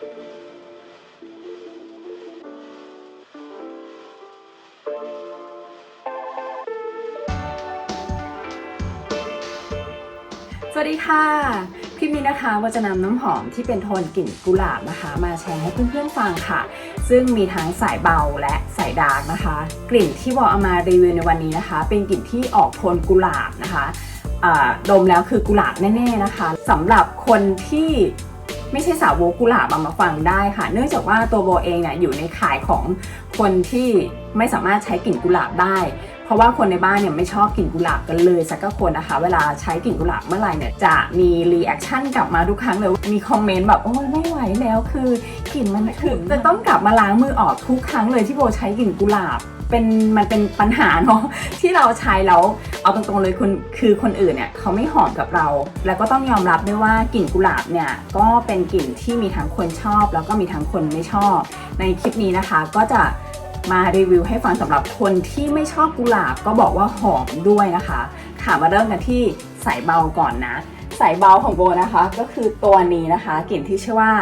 สวัสดีค่ะคลิปนี้นะคะว่าจะนำน้ำหอมที่เป็นโทนกลิ่นกุหลาบนะคะ มาแชร์ให้เพื่อนๆฟังค่ะ ซึ่งมีทั้งสายเบาและสายดาร์กนะคะ กลิ่นที่บอกเอามารีวิวในวันนี้นะคะ เป็นกลิ่นที่ออกโทนกุหลาบนะคะดมแล้วคือกุหลาบแน่ๆนะคะสำหรับคนที่ ไม่ใช่สาวกกุหลาบเอามาฟังได้ค่ะ เนื่องจากว่าตัวโบเองเนี่ยอยู่ในข่ายของคนที่ไม่สามารถใช้กลิ่นกุหลาบได้ เพราะว่าคนในบ้านเนี่ยไม่ชอบกลิ่นกุหลาบกันเลยสักคนนะคะ เวลาใช้กลิ่นกุหลาบเมื่อไหร่เนี่ยจะมีรีแอคชั่นกลับมาทุกครั้งเลยมีคอมเมนต์แบบโอ้ไม่ไหวแล้วคือกลิ่นมันถึงจะต้องกลับมาล้างมือออกทุกครั้งเลยที่โบใช้กลิ่นกุหลาบ เป็นมันเป็นปัญหาเนาะที่เราใช้แล้วเอาตรงๆเลยคุณคือคนอื่นเนี่ยเขาไม่หอมกับเรา แล้วก็ต้องยอมรับด้วยว่ากลิ่นกุหลาบเนี่ยก็เป็นกลิ่นที่มีทั้งคนชอบ แล้วก็มีทั้งคนไม่ชอบ ในคลิปนี้นะคะก็จะมารีวิวให้ฟังสำหรับคนที่ไม่ชอบกุหลาบก็บอกว่าหอมด้วยนะคะค่ะมาเริ่มกันที่สายเบาก่อนนะสายเบาของโบนะคะก็คือตัวนี้นะคะกลิ่นที่ชื่อว่า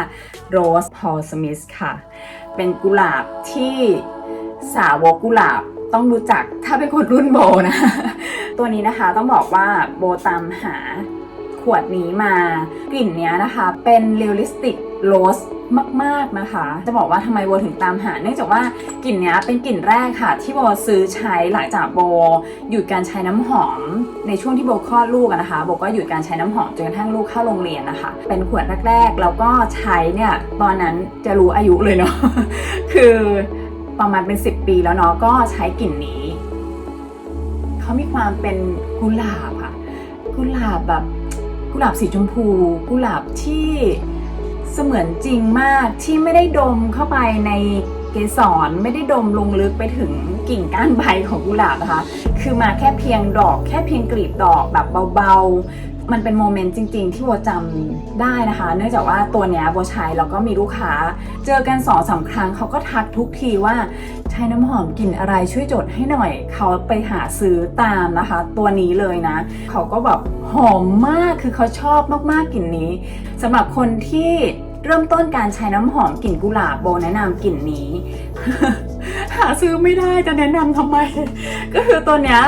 Rose Paul Smith ค่ะ เป็นกุหลาบที่ สาวกกุหลาบต้องรู้จักถ้าเป็นคนรุ่นโบนะ ตัวนี้นะคะต้องบอกว่าโบตามหาขวดนี้มากลิ่นเนี้ยนะคะเป็นเรียลลิสติกโรสมากๆนะคะ จะบอกว่าทำไมโบถึงตามหา เนื่องจากว่ากลิ่นเนี้ยเป็นกลิ่นแรกค่ะ ที่โบซื้อใช้หลังจากโบหยุดการใช้น้ำหอม ในช่วงที่โบคลอดลูกนะคะโบก็หยุดการใช้น้ำหอมจนกระทั่งลูกเข้าโรงเรียนนะคะ เป็นขวดแรกๆแล้วก็ใช้เนี่ยตอนนั้นจะรู้อายุเลยเนาะคือ ประมาณเป็น 10 ปีแล้วเนาะก็ใช้กลิ่นนี้ เขามีความเป็นกุหลาบอะกุหลาบแบบกุหลาบสีชมพู กุหลาบที่เสมือนจริงมากที่ไม่ได้ดมเข้าไปในเกสรไม่ได้ดมลงลึกไปถึงกิ่งก้านใบของกุหลาบนะคะ คือมาแค่เพียงดอก แค่เพียงกลีบดอกแบบเบาๆ มันเป็นโมเมนต์จริง ๆ ที่โบจำได้นะคะ เนื่องจากว่าตัวเนี้ยโบใช้แล้วก็มีลูกค้า เจอกันสองสามครั้งเขาก็ทักทุกทีว่าใช้น้ำหอมกลิ่นอะไรช่วยจดให้หน่อย เขาไปหาซื้อตามนะคะ ตัวนี้เลยนะ เขาก็แบบหอมมากคือเขาชอบมากๆกลิ่นนี้สำหรับคนที่เริ่มต้นการใช้น้ำหอมกลิ่นกุหลาบโบแนะนำกลิ่นนี้ หาซื้อไม่ได้จะแนะนำทำไม ก็คือตัวเนี้ย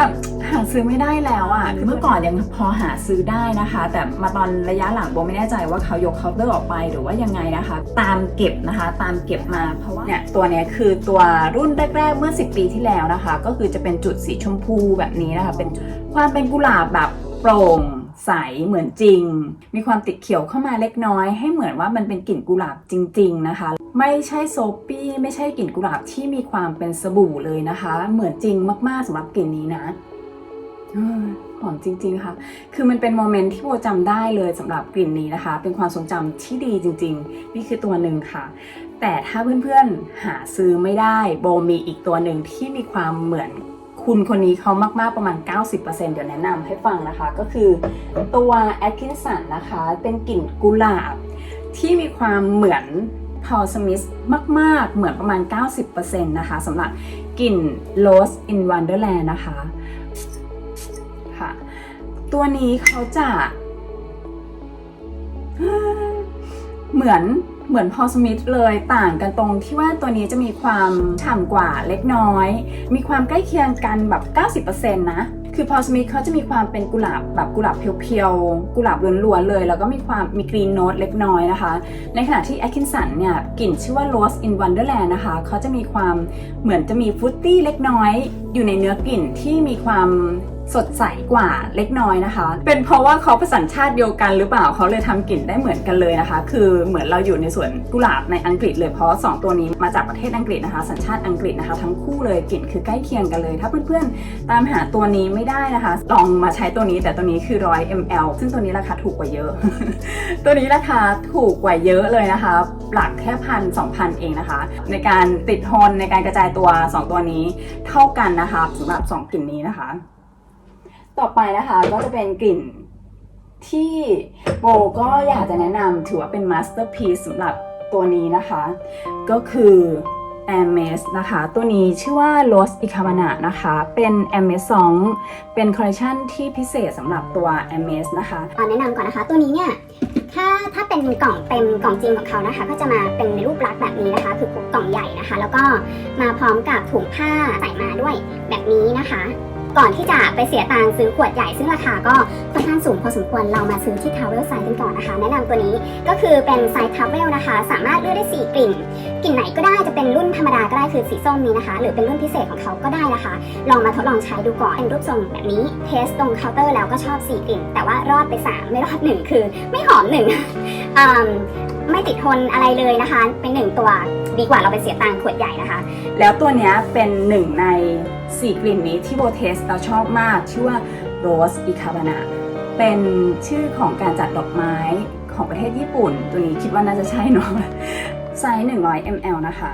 หาซื้อไม่ได้แล้วอะ่ะคือเมื่อก่อนยังพอหาซื้อได้นะคะ แต่มาตอนระยะหลังโบไม่แน่ใจว่าเขายกเคาน์เตอร์ออกไปหรือว่ายังไงนะคะ ตามเก็บนะคะ ตามเก็บมาเพราะว่าเนี่ยตัวเนี้ยคือตัวรุ่นแรก ๆ เมื่อ 10 ปีที่แล้วนะคะ ก็คือจะเป็นจุดสีชมพูแบบนี้นะคะ เป็นความเป็นกุหลาบแบบโปร่งใสเหมือนจริง มีความติดเขียวเข้ามาเล็กน้อย ให้เหมือนว่ามันเป็นกลิ่นกุหลาบจริง ๆ นะคะ ไม่ใช่โซปี้ไม่ใช่กลิ่นกุหลาบที่มีความเป็นสบู่เลยนะคะ เหมือนจริงมากๆสำหรับกลิ่นนี้นะเออ หอมจริงๆค่ะคือมันเป็นโมเมนต์ที่โบจำได้เลยสำหรับกลิ่นนี้นะคะ เป็นความทรงจำที่ดีจริง ๆ นี่คือตัวหนึ่งค่ะ แต่ถ้าเพื่อนๆหาซื้อไม่ได้โบมีอีกตัวหนึ่งที่มีความเหมือนคุณคนนี้เขามากๆประมาณ 90%เดี๋ยวแนะนำให้ฟังนะคะ ก็คือตัว Atkinson นนะคะ เป็นกลิ่นกุหลาบ ที่มีความเหมือน Paul Smith มาก ๆ เหมือนประมาณ 90%นะคะสำหรับกลิ่น Rose in Wonderland นะคะ ตัวนี้เขาจะเหมือนเหมือนพอสมิธเลยต่างกันตรงที่ว่าตัวนี้จะมีความฉ่ำกว่าเล็กน้อย มีความใกล้เคียงกันแบบ 90%นะ คือพอสมิธเขาจะมีความเป็นกุหลาบแบบกุหลาบเพียวๆ กุหลาบล้วนๆเลย แล้วก็มีความมีกรีนโนตเล็กน้อยนะคะ ในขณะที่แอคคินสันเนี่ยกลิ่นชื่อว่า Rose in Wonderland นะคะเขาจะมีความเหมือนจะมีฟรุตตี้เล็กน้อย อยู่ในเนื้อกลิ่นที่มีความ สดใสกว่าเล็กน้อยนะคะ เป็นเพราะว่าเขาป็นสัญชาติเดียวกันหรือเปล่าเขาเลยทำกลิ่นได้เหมือนกันเลยนะคะ คือเหมือนเราอยู่ในสวนกุหลาบในอังกฤษเลยเพราะสองตัวนี้มาจากประเทศอังกฤษนะคะ สัญชาติอังกฤษนะคะ ทั้งคู่เลยกลิ่นคือใกล้เคียงกันเลย ถ้าเพื่อนๆตามหาตัวนี้ไม่ได้นะคะ ลองมาใช้ตัวนี้แต่ตัวนี้คือ100 ml ซึ่งตัวนี้ราคาถูกกว่าเยอะ ตัวนี้ราคาถูกกว่าเยอะเลยนะคะ หลักแค่พันสองพันเองนะคะ ในการติดทนในการกระจายตัว 2 ตัวนี้เท่ากันนะคะสำหรับ 2กลิ่นนี้นะคะ ต่อไปนะคะก็จะเป็นกลิ่นที่โบก็อยากจะแนะนำถือว่าเป็นมาสเตอร์พี e สำหรับตัวนี้นะคะ ก็คือ a m e s นะคะ ตัวนี้ชื่อว่า Rose i c a b a n a นะคะ เป็น a m e s 2 เป็นคอลเลคชันที่พิเศษสำหรับตัว a m e s นะคะขอแนะนำก่อนนะคะ ตัวนี้เนี่ยถ้าถ้าเป็นกล่องเต็มกล่องจริงของเขานะคะ ก็จะมาเป็นในรูปลักษณ์แบบนี้นะคะ คือกล่องใหญ่นะคะ แล้วก็มาพร้อมกับถุงผ้าใส่มาด้วยแบบนี้นะคะ ก่อนที่จะไปเสียตังค์ซื้อขวดใหญ่ซึ่งราคาก็ค่อนข้างสูงพอสมควรเรามาซื้อที่ Travel Size กันก่อนนะคะ แนะนำตัวนี้ก็คือเป็น Size Travel นะคะ สามารถเลือกได้ 4 กลิ่น กลิ่นไหนก็ได้จะเป็นรุ่นธรรมดาก็ได้คือสีส้มนี้นะคะ หรือเป็นรุ่นพิเศษของเขาก็ได้นะคะ ลองมาทดลองใช้ดูก่อนเป็นรูปทรงแบบนี้เทสตรงเคาน์เตอร์แล้วก็ชอบ 4 กลิ่น แต่ว่ารอดไป 3 ไม่รอด 1 คือ ไม่หอมหนึ่ง ไม่ติดทนอะไรเลยนะคะ เป็นหนึ่งตัวดีกว่าเราไปเสียตังค์ขวดใหญ่นะคะ แล้วตัวเนี้ยเป็นหนึ่งใน 4 กลิ่นนี้ที่โบเทสเราชอบมาก ชื่อว่า Rose i c a b a n a เป็นชื่อของการจัดดอกไม้ของประเทศญี่ปุ่น ตัวนี้คิดว่าน่าจะใช่เนาะไซส์ 100 ml นะคะ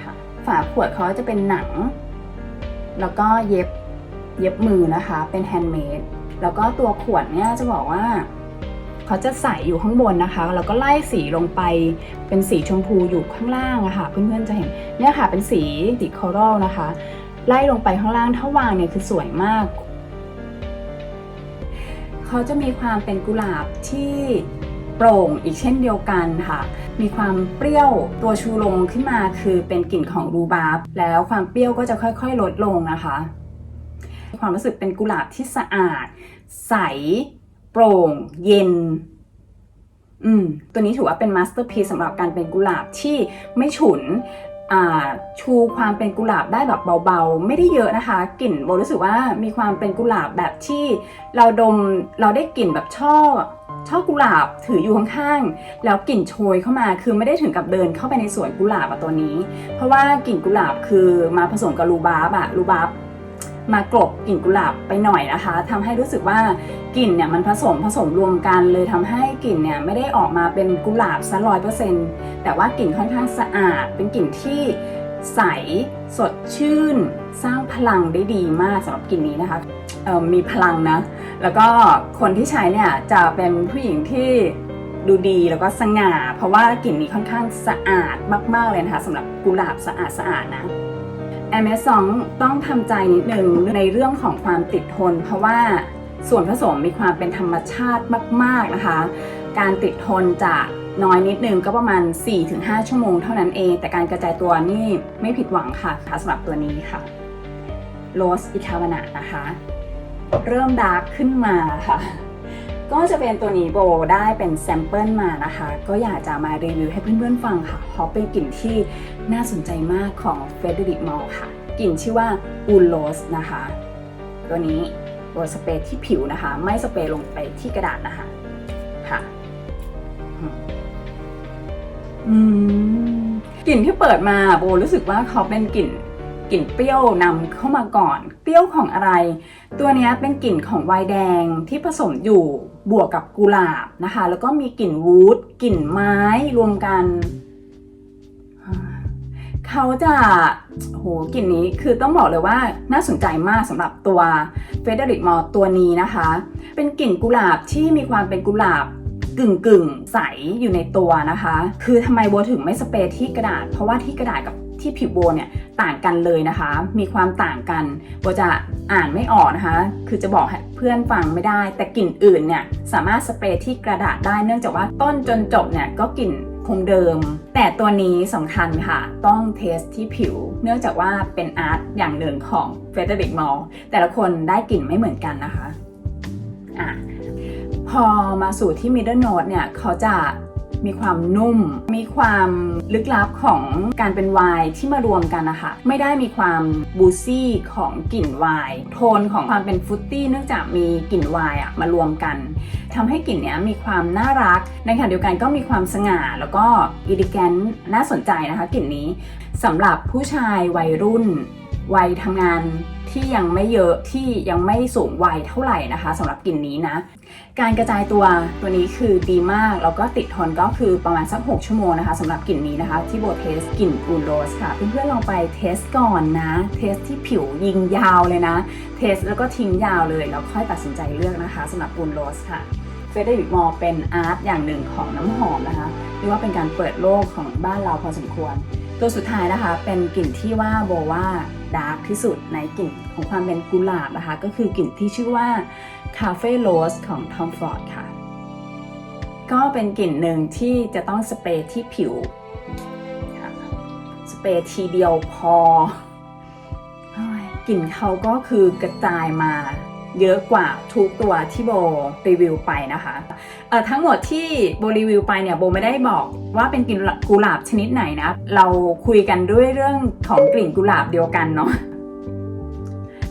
ค่ะฝาขวดเขาจะเป็นหนัง แล้วก็เย็บเย็บมือนะคะ เป็นแฮนด์เมดแล้วก็ตัวขวดเนี่ยจะบอกว่า เขาจะใส่อยู่ข้างบนนะคะ แล้วก็ไล่สีลงไปเป็นสีชมพูอยู่ข้างล่างอะค่ะ เพื่อนๆจะเห็นเนี่ยค่ะเป็นสีสีคอรัลนะคะ ไล่ลงไปข้างล่างถ้าวางเนี่ยคือสวยมาก เขาจะมีความเป็นกุหลาบที่โปร่งอีกเช่นเดียวกันค่ะ มีความเปรี้ยวตัวชูโรงขึ้นมาคือเป็นกลิ่นของรูบาร์บแล้วความเปรี้ยวก็จะค่อยๆลดลงนะคะ ความรู้สึกเป็นกุหลาบที่สะอาด ใส ร่ง เย็น อืม ตัวนี้ถือว่าเป็นมาสเตอร์พีซสำหรับการเป็นกุหลาบที่ไม่ฉุนชูความเป็นกุหลาบได้แบบเบาๆ ไม่ได้เยอะนะคะ กลิ่นโบรู้สึกว่ามีความเป็นกุหลาบแบบที่เราดมเราได้กลิ่นแบบช่อช่อกุหลาบถืออยู่ข้างๆ แล้วกลิ่นโชยเข้ามาคือไม่ได้ถึงกับเดินเข้าไปในสวนกุหลาบอะตัวนี้ เพราะว่ากลิ่นกุหลาบคือมาผสมกับรูบาร์บอะรูบาร์บ มากลบกลิ่นกุหลาบไปหน่อยนะคะทำให้รู้สึกว่ากลิ่นเนี่ยมันผสมผสมรวมกันเลยทำให้กลิ่นเนี่ยไม่ได้ออกมาเป็นกุหลาบซะร้อยเปอร์เซ็นต์แต่ว่ากลิ่นค่อนข้างสะอาด เป็นกลิ่นที่ใสสดชื่น สร้างพลังได้ดีมากสำหรับกลิ่นนี้นะคะมีพลังนะ แล้วก็คนที่ใช้เนี่ยจะเป็นผู้หญิงที่ดูดีแล้วก็สง่า เพราะว่ากลิ่นนี้ค่อนข้างสะอาดมาก ๆ เลยนะคะสำหรับกุหลาบสะอาดสะอาดนะ m s 2ต้องทำใจนิดนึงในเรื่องของความติดทน เพราะว่าส่วนผสมมีความเป็นธรรมชาติมาก ๆนะคะ การติดทนจะน้อยนิดนึงก็ประมาณ 4-5 ชั่วโมงเท่านั้นเอง แต่การกระจายตัวนี่ไม่ผิดหวังค่ะค่ะสำหรับตัวนี้ค่ะ Rose i c a v a n a นะคะ เริ่มดาร์กขึ้นมาค่ะ ก็จะเป็นตัวนี้โบได้เป็นแซมเปิลมานะคะ ก็อยากจะมารีวิวให้เพื่อนๆฟังค่ะ เพราะเป็นกลิ่นที่น่าสนใจมากของ f e d e r i c m a l ค่ะ กลิ่นชื่อว่า u l o s นะคะ ตัวนี้โบสเปรย์ที่ผิวนะคะ ไม่สเปรย์ลงไปที่กระดาษนะคะค่ะอืมกลิ่นที่เปิดมาโบรู้สึกว่าเขาเป็นกลิ่นกลิ่นเปรี้ยวนำเข้ามาก่อน เปรี้ยวของอะไร ตัวนี้เป็นกลิ่นของไวน์แดงที่ผสมอยู่ บวกกับกุหลาบนะคะ แล้วก็มีกลิ่นวูดกลิ่นไม้รวมกัน เขาจะโหกลิ่นนี้คือต้องบอกเลยว่าน่าสนใจมากสำหรับตัวเฟเดริกมอตัวนี้นะคะ เป็นกลิ่นกุหลาบที่มีความเป็นกุหลาบกึ่งกึ่งใสอยู่ในตัวนะคะ คือทำไมโบถึงไม่สเปรย์ที่กระดาษ เพราะว่าที่กระดาษกับ ที่ผิวโบเนี่ยต่างกันเลยนะคะ มีความต่างกันโบจะอ่านไม่ออกนะคะ คือจะบอกเพื่อนฟังไม่ได้ แต่กลิ่นอื่นเนี่ยสามารถสเปรย์ที่กระดาษได้เนื่องจากว่าต้นจนจบเนี่ยก็กลิ่นคงเดิม แต่ตัวนี้สำคัญค่ะ ต้องเทสที่ผิว เนื่องจากว่าเป็นอาร์ตอย่างหนึ่งของเฟเดริกมอลแต่ละคนได้กลิ่นไม่เหมือนกันนะคะอะพอมาสู่ที่ middle note เนี่ยเขาจะ มีความนุ่ม มีความลึกลับของการเป็นไวน์ที่มารวมกันนะคะ ไม่ได้มีความบูซี่ของกลิ่นไวน์โทนของความเป็นฟุตตี้เนื่องจากมีกลิ่นไวน์อะมารวมกันทำให้กลิ่นเนี้ยมีความน่ารัก ในขณะเดียวกันก็มีความสง่า แล้วก็อิลิแกนน่าสนใจนะคะกลิ่นนี้สำหรับผู้ชายวัยรุ่นวัยทำงาน ที่ยังไม่เยอะที่ยังไม่สูงวัยเท่าไหร่นะคะสำหรับกลิ่นนี้นะ การกระจายตัวตัวนี้คือดีมาก แล้วก็ติดทนก็คือประมาณสัก 6 ชั่วโมงนะคะสำหรับกลิ่นนี้นะคะที่โบเทสกลิ่นอูโรสค่ะ เพื่อนๆลองไปเทสก่อนนะ เทสที่ผิวยิงยาวเลยนะ เทสแล้วก็ทิ้งยาวเลยแล้วค่อยตัดสินใจเลือกนะคะสำหรับอูโรสค่ะเฟเดริกมอเป็นอาร์ตอย่างหนึ่งของน้ำหอมนะคะเรียกว่าเป็นการเปิดโลกของบ้านเราพอสมควร ตัวสุดท้ายนะคะ เป็นกลิ่นที่ว่าโบว่า ดาร์กที่สุดในกลิ่นของความเป็นกุหลาบนะคะ ก็คือกลิ่นที่ชื่อว่าคาเฟ่โรสของ Tom Ford ค่ะ ก็เป็นกลิ่นหนึ่งที่จะต้องสเปรย์ที่ผิวสเปรย์ทีเดียวพอกลิ่นเขาก็คือกระจายมา เยอะกว่าทุกตัวที่โบรีวิวไปนะคะเอ่อทั้งหมดที่โบรีวิวไปเนี่ยโบไม่ได้บอกว่าเป็นกลิ่นกุหลาบชนิดไหนนะ เราคุยกันด้วยเรื่องของกลิ่นกุหลาบเดียวกันเนาะ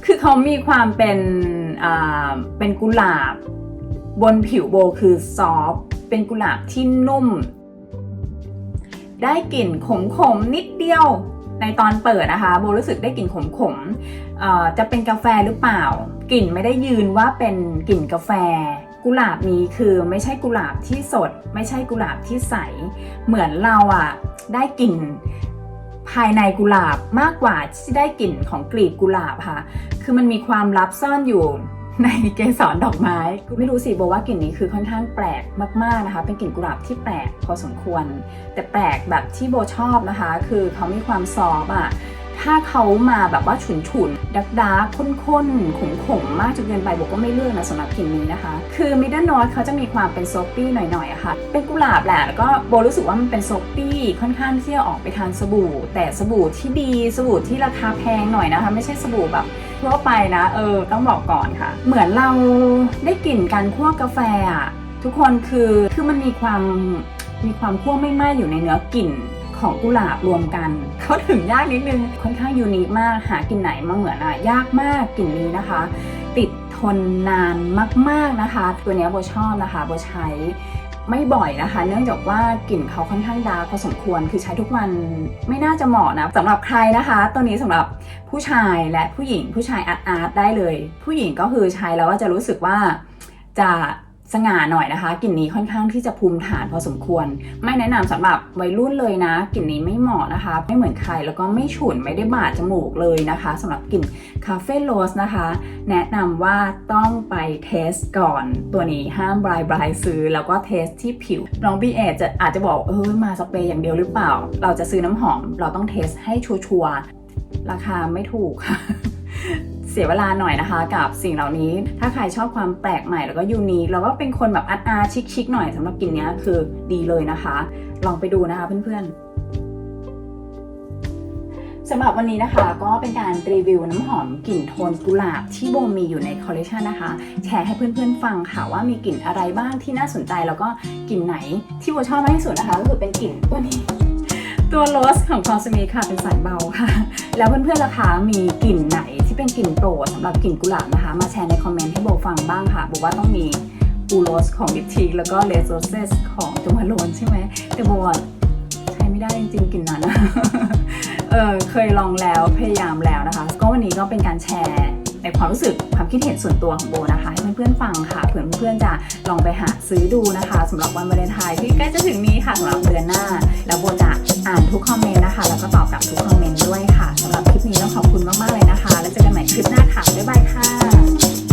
คือเขามีความเป็นอ่าเป็นกุหลาบบนผิวโบคือซอฟเป็นกุหลาบที่นุ่ม ได้กลิ่นขมขมๆนิดเดียว ในตอนเปิดนะคะโบรู้สึกได้กลิ่นขมขมๆจะเป็นกาแฟหรือเปล่า กลิ่นไม่ได้ยืนว่าเป็นกลิ่นกาแฟ กุหลาบนี้คือไม่ใช่กุหลาบที่สด ไม่ใช่กุหลาบที่ใส เหมือนเราอะได้กลิ่นภายในกุหลาบมากกว่าที่ได้กลิ่นของกลีบกุหลาบค่ะ คือมันมีความลับซ่อนอยู่ ในเกสรดอกไม้ไม่รู้สิโบว่ากลิ่นนี้คือค่อนข้างแปลกมากๆนะคะ เป็นกลิ่นกุหลาบที่แปลกพอสมควร แต่แปลกแบบที่โบชอบนะคะ คือเขามีความซอฟต์อะถ้าเขามาแบบว่าฉุนฉุนดักดาร์กข้นๆขมๆมากจนเกินไปโบก็ไม่เลือกนะสำหรับกลิ่นนี้นะคะ คือมิดเดิลนอตเขาจะมีความเป็นโซปี้หน่อยๆอะค่ะ เป็นกุหลาบแหละแล้วก็โบรู้สึกว่ามันเป็นโซปี้ค่อนข้างที่จะออกไปทานสบู่ แต่สบู่ที่ดีสบู่ที่ราคาแพงหน่อยนะคะ ไม่ใช่สบู่แบบ ทั่วไปนะ เออ ต้องบอกก่อนค่ะ เหมือนเราได้กลิ่นการคั่วกาแฟอะทุกคนคือคือมันมีความมีความคั่วไม่ไหม้อยู่ในเนื้อกลิ่นของกุหลาบรวมกัน เขาถึงยากนิดนึงค่อนข้างยูนิคมากหากลิ่นไหนมาเหมือนอะยากมากกลิ่นนี้นะคะ ติดทนนานมาก ๆนะคะ ตัวนี้โบชอบนะคะโบใช้ ไม่บ่อยนะคะ เนื่องจากว่ากลิ่นเขาค่อนข้างดาร์กพอสมควรคือใช้ทุกวันไม่น่าจะเหมาะนะสำหรับใครนะคะ ตัวนี้สำหรับผู้ชายและผู้หญิงผู้ชายอาร์ตอาร์ตได้เลย ผู้หญิงก็คือใช้แล้วว่าจะรู้สึกว่าจะ สง่าหน่อยนะคะกลิ่นนี้ค่อนข้างที่จะภูมิฐานพอสมควร ไม่แนะนำสำหรับวัยรุ่นเลยนะกลิ่นนี้ไม่เหมาะนะคะ ไม่เหมือนใครแล้วก็ไม่ฉุนไม่ได้บาดจมูกเลยนะคะสำหรับกลิ่นคาเฟ่โรสนะคะ แนะนำว่าต้องไปเทสก่อน ตัวนี้ห้ามบรายบรายซื้อแล้วก็เทสที่ผิวน้องบีเอจะอาจจะบอกเออมาสเปรย์อย่างเดียวหรือเปล่า เราจะซื้อน้ำหอม เราต้องเทสให้ชัวร์ราคาไม่ถูกค่ะ สียเวลาหน่อยนะคะ กับสิ่งเหล่านี้ ถ้าใครชอบความแปลกใหม่แล้วก็ยูนีแล้วก็เป็นคนแบบอาร์ตอาร์ชิคๆหน่อยสำหรับกลิ่นเนี้ยคือดีเลยนะคะ ลองไปดูนะคะเพื่อนๆสำหรับวันนี้นะคะก็เป็นการรีวิวน้ำหอมกลิ่นโทนกุหลาบที่โบมีอยู่ในคอลเลคชันนะคะ แชร์ให้เพื่อนๆฟังค่ะว่ามีกลิ่นอะไรบ้างที่น่าสนใจแล้วก็กลิ่นไหนที่โบชอบมากที่สุดนะคะ ก็คือเป็นกลิ่นตัวนี้ ตัวโรสของคอสมีค่ะเป็นสายเบาค่ะ แล้วเพื่อนๆล่ะคะมีกลิ่นไหน ที่เป็นกลิ่นโปรดสำหรับกลิ่นกุหลาบนะคะ มาแชร์ในคอมเมนต์ให้โบฟังบ้างค่ะบอกว่าต้องมีบูโรสของดิทีแล้วก็เลสโรเซสของจมาโลนใช่ไหมแต่โบใช้ไม่ได้จริงๆกลิ่นนั้นเออเคยลองแล้วพยายามแล้วนะคะ ก็วันนี้ก็เป็นการแชร์ ในความรู้สึกความคิดเห็นส่วนตัวของโบนะคะ ให้เพื่อนๆฟังค่ะเผื่อเพื่อนๆจะลองไปหาซื้อดูนะคะ สำหรับวันวาเลนไทน์ที่ใกล้จะถึงนี้ค่ะสำหรับเดือนหน้า แล้วโบจะอ่านทุกคอมเมนต์นะคะ แล้วก็ตอบกลับทุกคอมเมนต์ด้วยค่ะสำหรับคลิปนี้ต้องขอบคุณมากๆเลยนะคะ แล้วเจอกันใหม่คลิปหน้าค่ะบ๊ายบายค่ะ